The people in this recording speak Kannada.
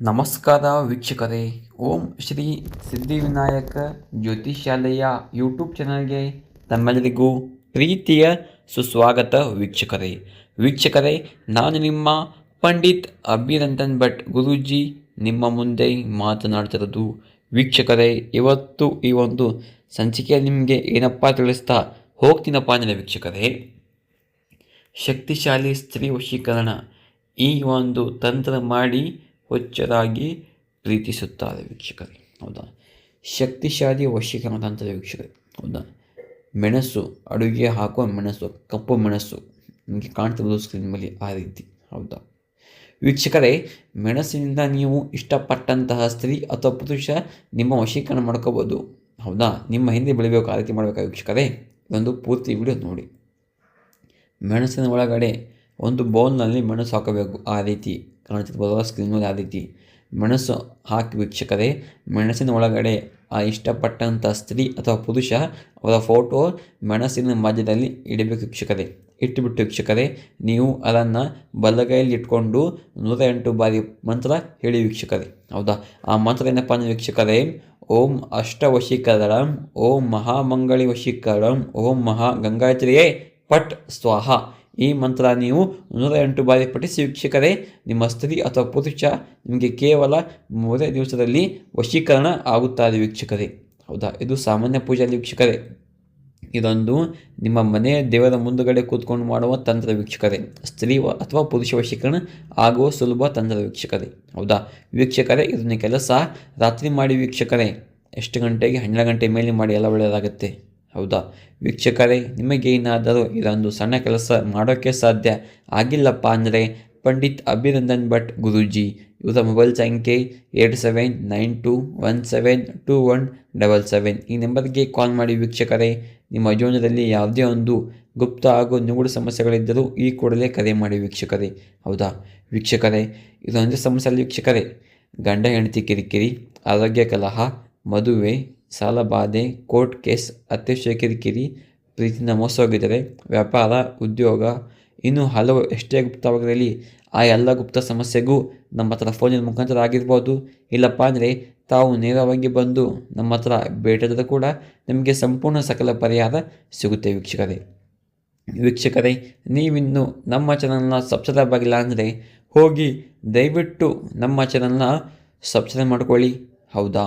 ನಮಸ್ಕಾರ ವೀಕ್ಷಕರೇ. ಓಂ ಶ್ರೀ ಸಿದ್ಧಿವಿನಾಯಕ ಜ್ಯೋತಿಷಾಲಯ ಯೂಟ್ಯೂಬ್ ಚಾನಲ್ಗೆ ತಮ್ಮೆಲ್ಲರಿಗೂ ಪ್ರೀತಿಯ ಸುಸ್ವಾಗತ ವೀಕ್ಷಕರೇ. ವೀಕ್ಷಕರೇ, ನಾನು ನಿಮ್ಮ ಪಂಡಿತ್ ಅಭಿನಂದನ್ ಭಟ್ ಗುರೂಜಿ ನಿಮ್ಮ ಮುಂದೆ ಮಾತನಾಡ್ತಿರೋದು. ವೀಕ್ಷಕರೇ, ಇವತ್ತು ಈ ಒಂದು ಸಂಚಿಕೆ ನಿಮಗೆ ಏನಪ್ಪ ತಿಳಿಸ್ತಾ ಹೋಗ್ತೀನಪ್ಪ ಅಂದರೆ ವೀಕ್ಷಕರೇ, ಶಕ್ತಿಶಾಲಿ ಸ್ತ್ರೀ ವಶೀಕರಣ ಈ ಒಂದು ತಂತ್ರ ಮಾಡಿ ಹುಚ್ಚರಾಗಿ ಪ್ರೀತಿಸುತ್ತಾರೆ ವೀಕ್ಷಕರೇ. ಹೌದಾ? ಶಕ್ತಿಶಾಲಿ ವಶೀಕರಣ ತಂತ್ರ ವೀಕ್ಷಕರೇ. ಹೌದಾ? ಮೆಣಸು, ಅಡುಗೆ ಹಾಕುವ ಮೆಣಸು, ಕಪ್ಪು ಮೆಣಸು ನಿಮಗೆ ಕಾಣ್ತಿರೋದು ಸ್ಕ್ರೀನ್ ಮೇಲೆ ಆ ರೀತಿ. ಹೌದಾ? ವೀಕ್ಷಕರೇ, ಮೆಣಸಿನಿಂದ ನೀವು ಇಷ್ಟಪಟ್ಟಂತಹ ಸ್ತ್ರೀ ಅಥವಾ ಪುರುಷ ನಿಮ್ಮ ವಶೀಕರಣ ಮಾಡ್ಕೋಬೋದು. ಹೌದಾ? ನಿಮ್ಮ ಹಿಂದೆ ಬೆಳಿಬೇಕು ಆ ರೀತಿ ಮಾಡಬೇಕಾ ವೀಕ್ಷಕರೇ? ಇದೊಂದು ಪೂರ್ತಿ ವಿಡಿಯೋ ನೋಡಿ. ಮೆಣಸಿನ ಒಳಗಡೆ ಒಂದು ಬೌಲ್ನಲ್ಲಿ ಮೆಣಸು ಹಾಕಬೇಕು. ಆ ರೀತಿ. ಕಾಣ್ತಿರ್ಬೋದು ಸ್ಕ್ರೀನ್ ಮೇಲೆ ಆ ರೀತಿ. ಮೆಣಸು ಹಾಕಿ ವೀಕ್ಷಕರೇ ಮೆಣಸಿನ ಒಳಗಡೆ ಆ ಇಷ್ಟಪಟ್ಟಂಥ ಸ್ತ್ರೀ ಅಥವಾ ಪುರುಷ ಅವರ ಫೋಟೋ ಮೆಣಸಿನ ಮಧ್ಯದಲ್ಲಿ ಇಡಬೇಕು ವೀಕ್ಷಕರೇ. ಇಟ್ಟುಬಿಟ್ಟು ವೀಕ್ಷಕರೇ, ನೀವು ಅದನ್ನು ಬಲಗೈಯಲ್ಲಿ ಇಟ್ಕೊಂಡು ನೂರ ಎಂಟು ಬಾರಿ ಮಂತ್ರ ಹೇಳಿ ವೀಕ್ಷಕರೇ. ಹೌದಾ? ಆ ಮಂತ್ರ ಏನಪ್ಪ ಅಂದರೆ ವೀಕ್ಷಕರೇ, ಓಂ ಅಷ್ಟವಶೀಕರಣಂ, ಓಂ ಮಹಾಮಂಗಳಿ ವಶೀಕರಂ ಓಂ ಮಹಾ ಗಂಗಾತ್ರಿಯೇ ಪಟ್ ಸ್ವಾಹ. ಈ ಮಂತ್ರ ನೀವು ನೂರ ಎಂಟು ಬಾರಿ ಪಠಿಸಿ ವೀಕ್ಷಕರೇ, ನಿಮ್ಮ ಸ್ತ್ರೀ ಅಥವಾ ಪುರುಷ ನಿಮಗೆ ಕೇವಲ ಮೂರೇ ದಿವಸದಲ್ಲಿ ವಶೀಕರಣ ಆಗುತ್ತಾರೆ ವೀಕ್ಷಕರೇ. ಹೌದಾ? ಇದು ಸಾಮಾನ್ಯ ಪೂಜಾ ವೀಕ್ಷಕರೇ. ಇದೊಂದು ನಿಮ್ಮ ಮನೆಯ ದೇವರ ಮುಂದುಗಡೆ ಕೂತ್ಕೊಂಡು ಮಾಡುವ ತಂತ್ರ ವೀಕ್ಷಕರೇ. ಸ್ತ್ರೀ ಅಥವಾ ಪುರುಷ ವಶೀಕರಣ ಆಗುವ ಸುಲಭ ತಂತ್ರ ವೀಕ್ಷಕರೇ. ಹೌದಾ? ವೀಕ್ಷಕರೇ ಇದನ್ನ ಕೆಲಸ ರಾತ್ರಿ ಮಾಡಿ ವೀಕ್ಷಕರೇ. ಎಷ್ಟು ಗಂಟೆಗೆ? ಹನ್ನೆರಡು ಗಂಟೆ ಮೇಲೆ ಮಾಡಿ, ಎಲ್ಲ ಒಳ್ಳೆಯದಾಗುತ್ತೆ. ಹೌದಾ? ವೀಕ್ಷಕರೇ, ನಿಮಗೆ ಏನಾದರೂ ಇದೊಂದು ಸಣ್ಣ ಕೆಲಸ ಮಾಡೋಕ್ಕೆ ಸಾಧ್ಯ ಆಗಿಲ್ಲಪ್ಪ ಅಂದರೆ ಪಂಡಿತ್ ಅಭಿನಂದನ್ ಭಟ್ ಗುರೂಜಿ. ಇವರ ಮೊಬೈಲ್ ಸಂಖ್ಯೆ eight seven nine two one seven two one double seven. ಈ ನಂಬರ್ಗೆ ಕಾಲ್ ಮಾಡಿ ವೀಕ್ಷಕರೇ, ನಿಮ್ಮ ಜೀವನದಲ್ಲಿ ಯಾವುದೇ ಒಂದು ಗುಪ್ತ ಹಾಗೂ ನಿಗೂಢ ಸಮಸ್ಯೆಗಳಿದ್ದರೂ ಈ ಕೂಡಲೇ ಕರೆ ಮಾಡಿ ವೀಕ್ಷಕರೇ. ಹೌದಾ? ವೀಕ್ಷಕರೇ, ಇದೊಂದೇ ಸಮಸ್ಯೆ ವೀಕ್ಷಕರೇ. ಗಂಡ, ಹೆಂಡತಿ, ಕಿರಿಕಿರಿ, ಆರೋಗ್ಯ, ಕಲಹ, ಮದುವೆ ಸಾಲಬಾಧೆ ಕೋರ್ಟ್ ಕೇಸ್ ಅತ್ತೆ ಕಿರಿಕಿರಿ ಪ್ರೀತಿಯಿಂದ ಮೋಸವಾಗಿದ್ದರೆ ವ್ಯಾಪಾರ, ಉದ್ಯೋಗ, ಇನ್ನೂ ಹಲವು ಎಷ್ಟೇ ಗುಪ್ತವಾಗಿರಲಿ ಆ ಎಲ್ಲ ಗುಪ್ತ ಸಮಸ್ಯೆಗೂ ನಮ್ಮ ಹತ್ರ ಫೋನಿನ ಮುಖಾಂತರ ಆಗಿರ್ಬೋದು. ಇಲ್ಲಪ್ಪ ಅಂದರೆ ತಾವು ನೇರವಾಗಿ ಬಂದು ನಮ್ಮ ಹತ್ರ ಭೇಟಿಯಾದರೂ ಕೂಡ ನಿಮಗೆ ಸಂಪೂರ್ಣ ಸಕಲ ಪರಿಹಾರ ಸಿಗುತ್ತೆ ವೀಕ್ಷಕರೇ. ವೀಕ್ಷಕರೇ, ನೀವಿನ್ನು ನಮ್ಮ ಚಾನಲ್ನ ಸಬ್ಸ್ಕ್ರೈಬ್ ಆಗಿಲ್ಲ ಅಂದರೆ ಹೋಗಿ ದಯವಿಟ್ಟು ನಮ್ಮ ಚಾನಲ್ನ ಸಬ್ಸ್ಕ್ರೈಬ್ ಮಾಡ್ಕೊಳ್ಳಿ. ಹೌದಾ?